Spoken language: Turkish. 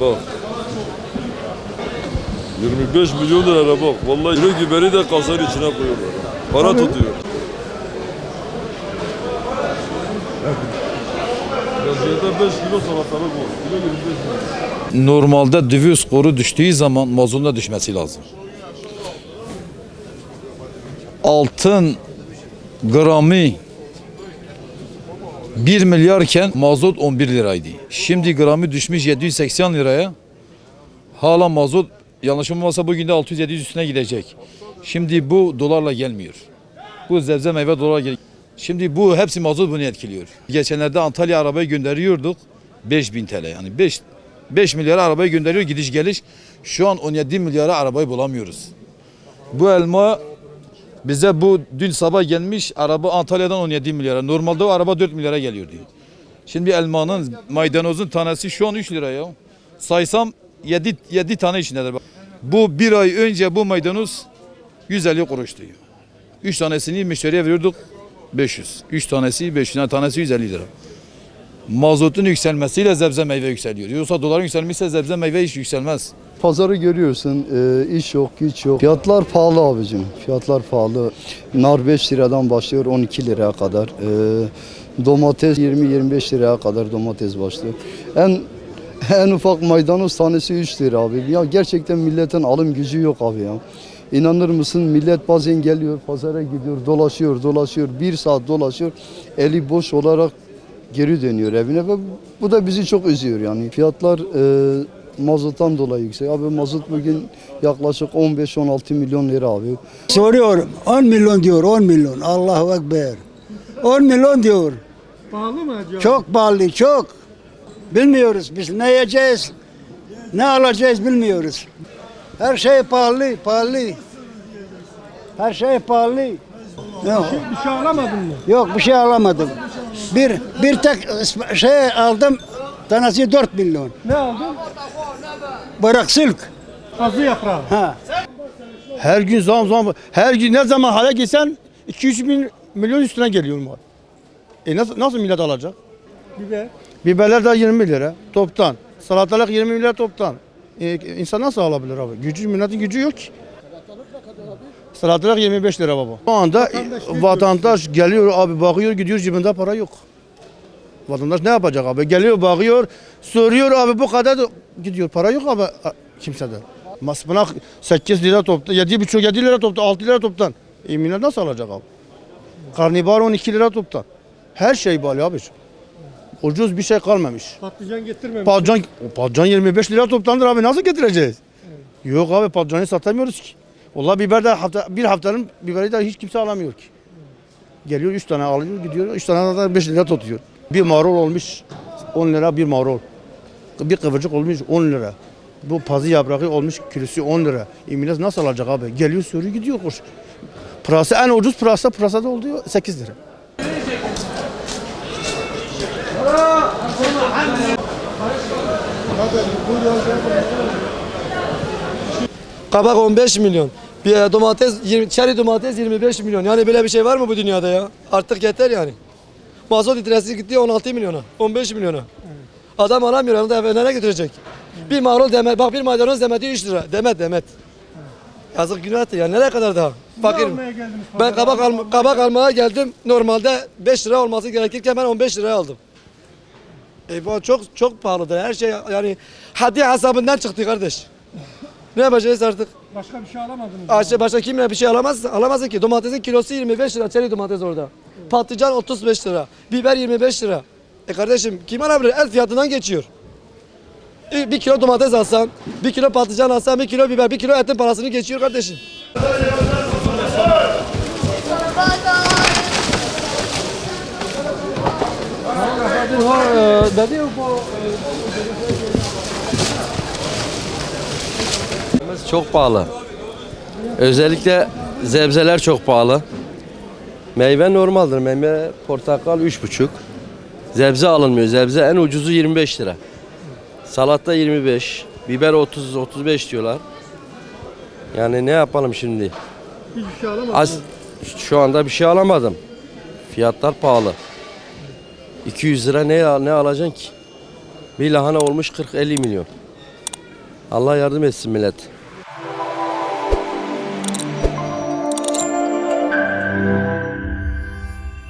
Bak. 25 milyon lira bak. Vallahi kilo biberi de kasanın içine koyuyorlar. Para tutuyor. Yazıyada 5 kilo salatalık var. Kilo 25 milyon. Normalde döviz kuru düştüğü zaman mazotun da düşmesi lazım. Altın gramı 1 milyarken mazot 11 liraydı. Şimdi gramı düşmüş 780 liraya. Hala mazot yanlış olmasa bugün de 600-700 üstüne gidecek. Şimdi bu dolarla gelmiyor. Bu zebze meyve dolar gel. Şimdi bu hepsi mazot bunu etkiliyor. Geçenlerde Antalya arabayı gönderiyorduk. 5000 TL yani 5 5 milyara arabayı gönderiyor gidiş geliş. Şu an 17 milyara arabayı bulamıyoruz. Bu elma bize bu dün sabah gelmiş araba Antalya'dan 17 milyara. Normalde o araba 4 milyara geliyordu. Şimdi elmanın maydanozun tanesi şu an 3 lira ya. Saysam 7 7 tane içindedir. Bu bir ay önce bu maydanoz 150 kuruştu. 3 tanesini müşteriye veriyorduk 500. 3 tanesi 500. Yani tanesi 150 lira. Mazotun yükselmesiyle zebze meyve yükseliyor. Yoksa doların yükselmişse zebze meyve hiç yükselmez. Pazarı görüyorsun, e, iş yok, güç yok. Fiyatlar pahalı abicim, fiyatlar pahalı. Nar 5 liradan başlıyor 12 liraya kadar. E, domates 20-25 liraya kadar domates başlıyor. En en ufak maydanoz tanesi 3 lira abi. Ya gerçekten milletin alım gücü yok abi ya. İnanır mısın millet bazen geliyor pazara gidiyor dolaşıyor dolaşıyor bir saat dolaşıyor eli boş olarak geri dönüyor evine ve bu da bizi çok üzüyor yani. Fiyatlar e, mazottan dolayı yüksek. Abi mazot bugün yaklaşık 15-16 milyon lira abi. Soruyorum 10 milyon diyor 10 milyon Allahu Ekber 10 milyon diyor Pahalı mı acaba? çok pahalı çok bilmiyoruz biz ne yiyeceğiz ne alacağız bilmiyoruz her şey pahalı pahalı her şey pahalı yok, Bir şey alamadın mı? yok bir şey alamadım bir bir tek şey aldım tanesi 4 milyon Ne aldın? bırak silk Kazı yaprağı. ha Her gün zam zam. Her gün ne zaman hale gitsen 200 bin milyon üstüne geliyor mal. E nasıl, nasıl millet alacak? Biber. Biberler de 20 lira toptan. Salatalık 20 lira toptan. E, insan nasıl alabilir abi? Gücü, milletin gücü yok ki. Salatalık 25 lira baba. Şu anda e, vatandaş geliyor abi bakıyor gidiyor cebinde para yok. Vatandaş ne yapacak abi? Geliyor bakıyor soruyor abi bu kadar da gidiyor para yok abi kimsede. Masmanak 8 lira topta 7,5 7 lira topta 6 lira toptan. E millet nasıl alacak abi? Karnabahar 12 lira toptan. Her şey bağlı abi. Ucuz bir şey kalmamış. Patlıcan getirmemiş. Patlıcan, patlıcan 25 lira toptandır abi nasıl getireceğiz? Yok abi patlıcanı satamıyoruz ki. Vallahi biber de hafta, bir haftanın biberi de hiç kimse alamıyor ki. Geliyor 3 tane alıyor gidiyor 3 tane de 5 lira tutuyor. Bir marul olmuş 10 lira bir marul. Bir kıvırcık olmuş 10 lira. Bu pazı yaprağı olmuş kilosu 10 lira. E nasıl alacak abi? Geliyor soruyor gidiyor koş. Pırasa en ucuz pırasa pırasada oluyor 8 lira. Kabak 15 milyon. Bir domates 20 çeri domates 25 milyon. Yani böyle bir şey var mı bu dünyada ya? Artık yeter yani. Mazot litresi gitti 16 milyona, 15 milyona. Adam alamıyor, onu da nereye götürecek? Bir marul demet, bak bir maydanoz demeti 3 lira. Demet demet. Yazık günahtır ya. Nereye kadar daha? Geldiniz Ben kabak, alm kabak almaya geldim. Normalde 5 lira olması gerekirken ben 15 liraya aldım. E bu çok çok pahalıdır. Her şey yani haddi hesabından çıktı kardeş. Ne yapacağız artık? Başka bir şey alamadınız. Ağaçta başka kimle bir şey alamaz, alamazsın ki. Domatesin kilosu 25 lira, çeri domates orada. Patlıcan 35 lira, biber 25 lira. E kardeşim kim alabilir? El fiyatından geçiyor. E, Bir kilo domates alsan, bir kilo patlıcan alsan, bir kilo biber, bir kilo etin parasını geçiyor kardeşim. Çok pahalı. Özellikle zebzeler çok pahalı. Meyve normaldir. Meyve portakal 3,5. Zebze alınmıyor. Zebze en ucuzu 25 lira. Salata 25. Biber 30 35 diyorlar. Yani ne yapalım şimdi? Hiçbir şey alamadınız. Az Şu anda bir şey alamadım. Fiyatlar pahalı. 200 lira ne, ne alacaksın ki? Bir lahana olmuş 40-50 milyon. Allah yardım etsin millet.